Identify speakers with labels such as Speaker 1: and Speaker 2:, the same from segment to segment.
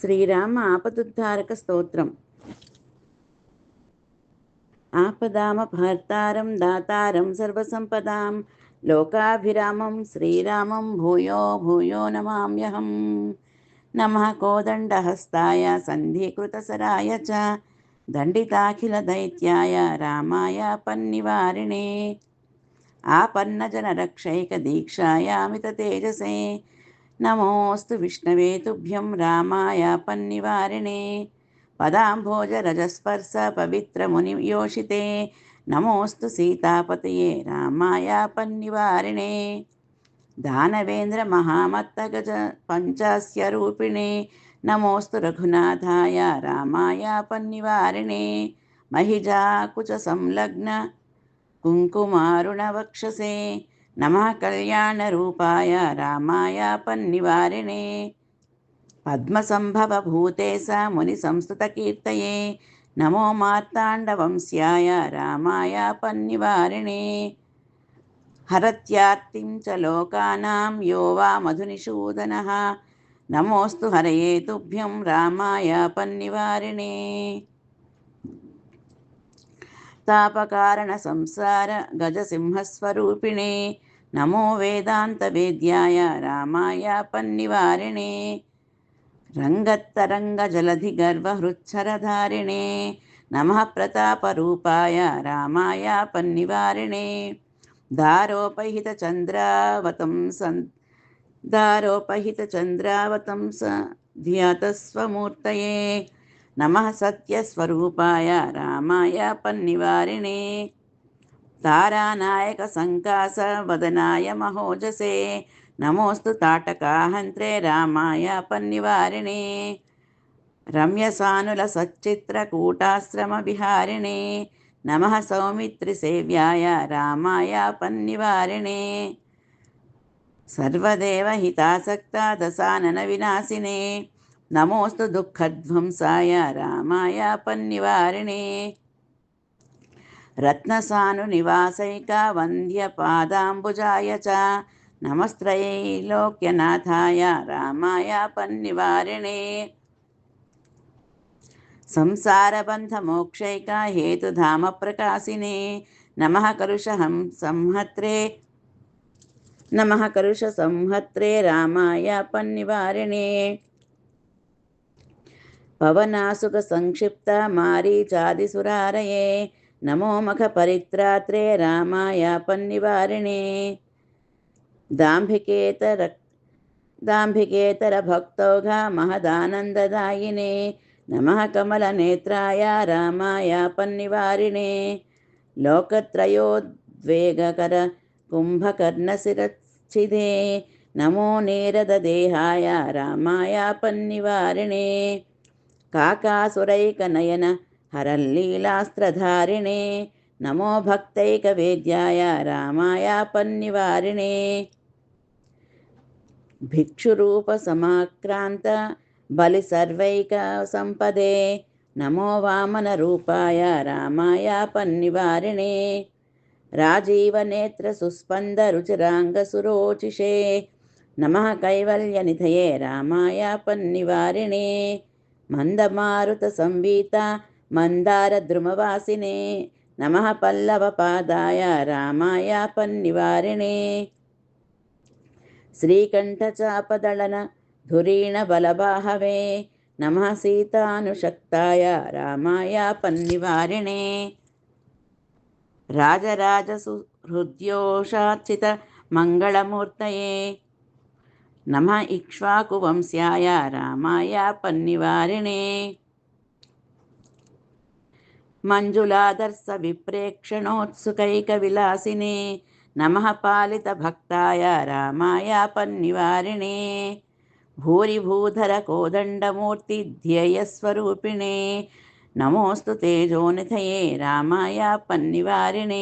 Speaker 1: శ్రీరామ ఆపదుద్ధారక స్తోత్రం. ఆపదామ భర్తారం దాతారం సర్వసంపదాం. లోకాభిరామం శ్రీరామం భూయో భూయో నమామ్యహం. నమ కోదండహస్తాయ సంధీకృతసరాయ చ. దండితాఖిల దైత్యాయ రామాయ పన్నివారిణే. ఆపన్నజనరక్షైక దీక్షాయామిత తేజసే. నమోస్తు విష్ణవే తుభ్యం రామాయ పన్నివారిణే. పదాంభోజ రజస్పర్శ పవిత్ర ముని యోషితే. నమోస్తు సీతాపతయే రామాయ పన్నివారిణే. దానవేంద్ర మహామత్త గజ పంచాస్య రూపిణే. నమోస్తు రఘునాథాయ రామాయ పన్నివారిణే. మహిజాకుచ సంలగ్న కుంకుమారుణ వక్షసే. నమ కళ్యాణ రూపాయ రామాయ పన్నివారిణే. పద్మసంభవభూతే స కీర్తయే నమో మార్తాండవంశ్యాయ రామాయ పన్నివారిణే. హరత్యార్తిం చ లోకానాం యో వా మధునిషూదన. నమోస్తు హరయే తుభ్యం రామాయ పన్నివారిణే. తాపకారణ సంసార గజసింహస్వరూపిణే నమో వేదాంతవేద్యాయ రామాయ పన్నివారిణే. రంగత్తరంగజలధిగర్వహృచ్ఛరధారిణే నమ ప్రతాపరూపాయ రామాయ పన్నివారిణే. దారోపహితచంద్రావతం సన్ దారోపహితచంద్రావతం స ధ్యాతస్వమూర్తయే. నమ సత్యస్వరూపాయ రామాయ పన్నివారిణే. तारानायक सङ्कास वदनाय महोजसे नमोऽस्तु ताटकाहन्त्रे रामाय पन्निवारिणे रम्यसानुलसच्चित्रकूटाश्रमविहारिणे नमः सौमित्रिसेव्याय रामाय पन्निवारिणे सर्वदेवहितासक्ता दशाननविनाशिने नमोऽस्तु दुःखध्वंसाय रामाय पन्निवारिणे రత్నసానునివాసైక వంద్యపాదాంబుజాయ చ నమస్త్రైలోక్యనాథాయ రామాయ పన్నివారిణే సంసారబంధమోక్షైక హేతుధామ ప్రకాశినే నమ కలుషహం సంహత్రే నమ కలుష సంహత్రే రామాయ పన్నివారిణే పవనాసుక సంక్షిప్త మారీచాదిసురారయే నమో మఖ పరిత్రాత్రే రామాయ పన్నివారిణే. దాంభికేతర దాంభికేతర భక్తౌఘ మహదానందదాయినే నమ కమలనేత్రాయ రామాయ పన్నివారిణే. లోకత్రయోద్వేగకర కుంభకర్ణశిరచ్చిదే నమో నేరదదేహాయ రామాయ పన్నివారిణే. కాకాసురైకనయన హరల్లీలాస్త్రధారిణే నమో భక్తైక వేద్యాయ రామాయ పన్నివారిణే భిక్షురూపసమాక్రాంత బలి సర్వైక సంపదే నమో వామనరూపాయ రామాయ పన్నివారిణే రాజీవనేత్ర సుస్పంద రుచిరాంగ రుచిరాంగసురోచిషే నమః కైవల్యనిధయే రామాయ పన్నివారిణే మందమారుత సంవీత మందారద్రుమవాసినే నమః పల్లవపాదాయ రామాయ పన్నివారిణే. శ్రీకంఠచాపదళన ధురీణ బలబాహవే. నమః సీతానుషక్తాయ రామాయ పన్నివారిణే. రాజరాజసు హృద్యోషార్చిత మంగళమూర్తయే నమ ఇక్ష్వాకువంశ్యాయ రామాయ పన్నివారిణే మంజులాదర్శ విప్రేక్షణోత్సుకైక విలాసినే నమ పాలిత భక్తాయ రామాయ పన్నివారిణే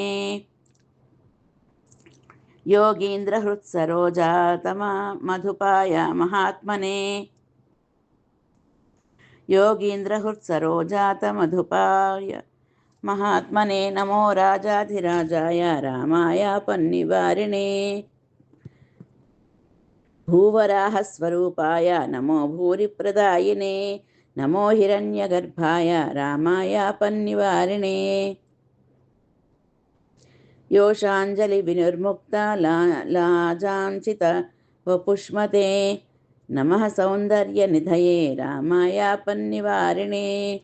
Speaker 1: భూరిభూధర योगीन्द्रहृत्सरोजातमधुपाय महात्मने नमो राजाधिराजाय रामाय पन्निवारिणे। भूवराहस्वरूपाय नमो भूरिप्रदायिने। नमो हिरण्यगर्भाय रामाय पन्निवारिणे। योषाञ्जलिविनिर्मुक्ता ला लाजाञ्चित वपुष्मते। నమ సౌందర్య నిధయే రామాయ పన్నివారిణే.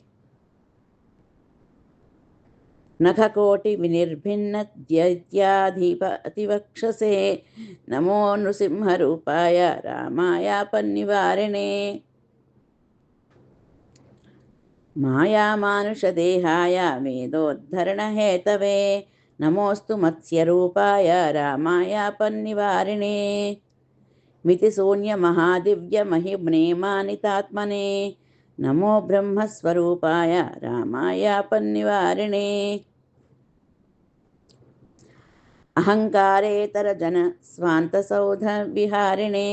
Speaker 1: నఖకోటి వినిర్భిన్న ద్యైత్యాధిపతివక్షసే నమో నృసింహరూపాయ రామాయ పన్నివారిణే. మాయామానుషదేహాయ వేదోద్ధరణహేతవే. నమోస్తు మత్స్యరూపాయ రామాయ वितिशून्यमहादिव्यमहिम्नेमानितात्मने नमो ब्रह्मस्वरूपाय रामायापन्निवारिणे अहङ्कारेतरजनस्वान्तसौधविहारिणे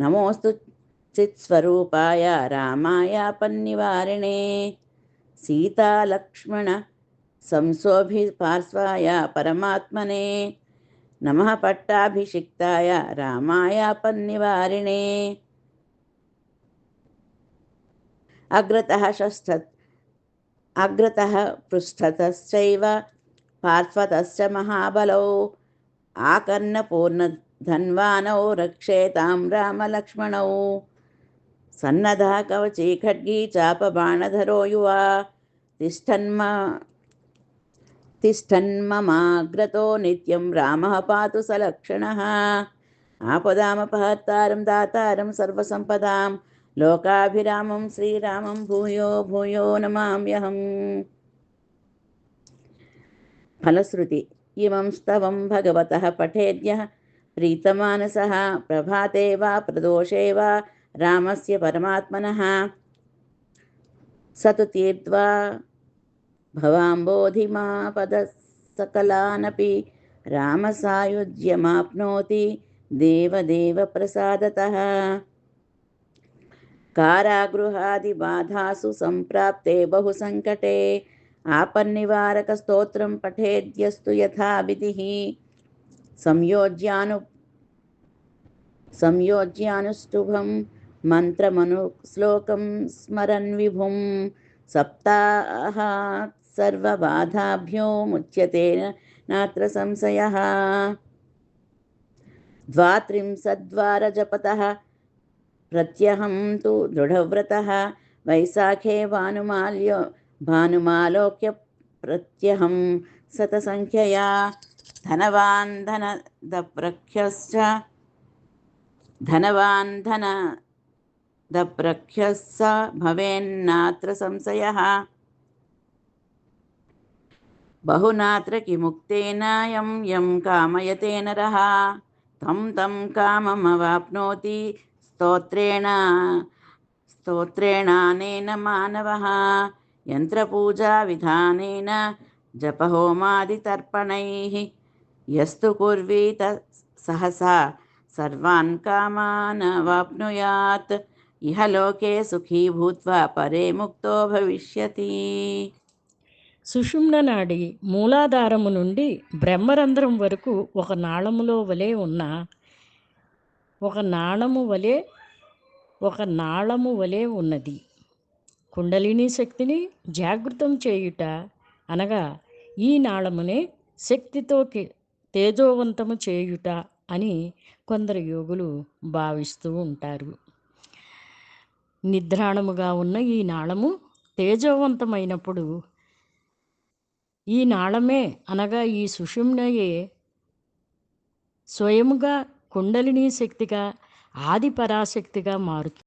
Speaker 1: नमोऽस्तु चित्स्वरूपाय रामायापन्निवारिणे सीतालक्ष्मण संशोभिपार्श्वाय परमात्मने। నమ పట్టాభిషిక్తాయ రామాయ పన్నివారిణే. అగ్రత షష్ఠ అగ్రత పృష్ఠతశ్చైవ పార్శ్వతశ్చ మహాబలౌ ఆకర్ణపూర్ణధన్వానౌ రక్షేతాం రామలక్ష్మణౌ. సన్నధ కవచీ ఖడ్గీ చాపబాణధరో యువ తిష్టన్మ तिष्ठन्ममाग्रतो नित्यं रामः पातु सलक्षणः। आपदामपहर्तारं दातारं सर्वसम्पदां, लोकाभिरामं श्रीरामं भूयो भूयो नमाम्यहम्। फलश्रुति, इमं स्तवं भगवतः पठेद्यः प्रीतमानसः प्रभाते वा, प्रदोषे वा, रामस्य परमात्मनः। स तु तीर्त्वा भवाम्बोधिमापदसकलानपि रामसायुज्यमाप्नोति देवदेवप्रसादतः। कारागृहादिबाधासु सम्प्राप्ते बहुसङ्कटे आपन्निवारकस्तोत्रं पठेद्यस्तु यथा विधिः। संयोज्यानु संयोज्यानुष्टुभं मन्त्रमनुश्लोकं स्मरन् विभुं सप्ताहात् सर्वबाधाभ्यो मुच्यते नात्र संशयः। द्वात्रिंशद्वारजपतः, प्रत्यहं तु दृढव्रतः, वैशाखे भानुमाल्यो, भानुमालोक्य प्रत्यहं शतसङ्ख्यया धनवान् धनदप्रख्यश्च धनवान् धनदप्रख्यः स भवेन्नात्र संशयः। बहुनात्र किमुक्तेन यं यं कामयते नरः तं तं काममवाप्नोति स्तोत्रेण, स्तोत्रेणानेन मानवः। यन्त्रपूजाविधानेन जपहोमादितर्पणैः। यस्तु कुर्वीत सहसा सर्वान् कामान् वाप्नुयात् इह लोके सुखी भूत्वा परे मुक्तो भविष्यति।
Speaker 2: సుషుమ్న నాడి మూలాధారము నుండి బ్రహ్మరంధ్రం వరకు ఒక నాళములో వలె ఉన్న ఒక నాళము వలె ఒక నాళము వలె ఉన్నది. కుండలిని శక్తిని జాగృతం చేయుట అనగా ఈ నాళమునే శక్తితో తేజోవంతము చేయుట అని కొందరు యోగులు భావిస్తూ ఉంటారు. నిద్రాణముగా ఉన్న ఈ నాళము తేజోవంతమైనప్పుడు ఈ నాళమే అనగా ఈ సుషుమ్నయే. స్వయముగా కుండలిని శక్తిగా ఆది పరాశక్తిగా మారుతుంది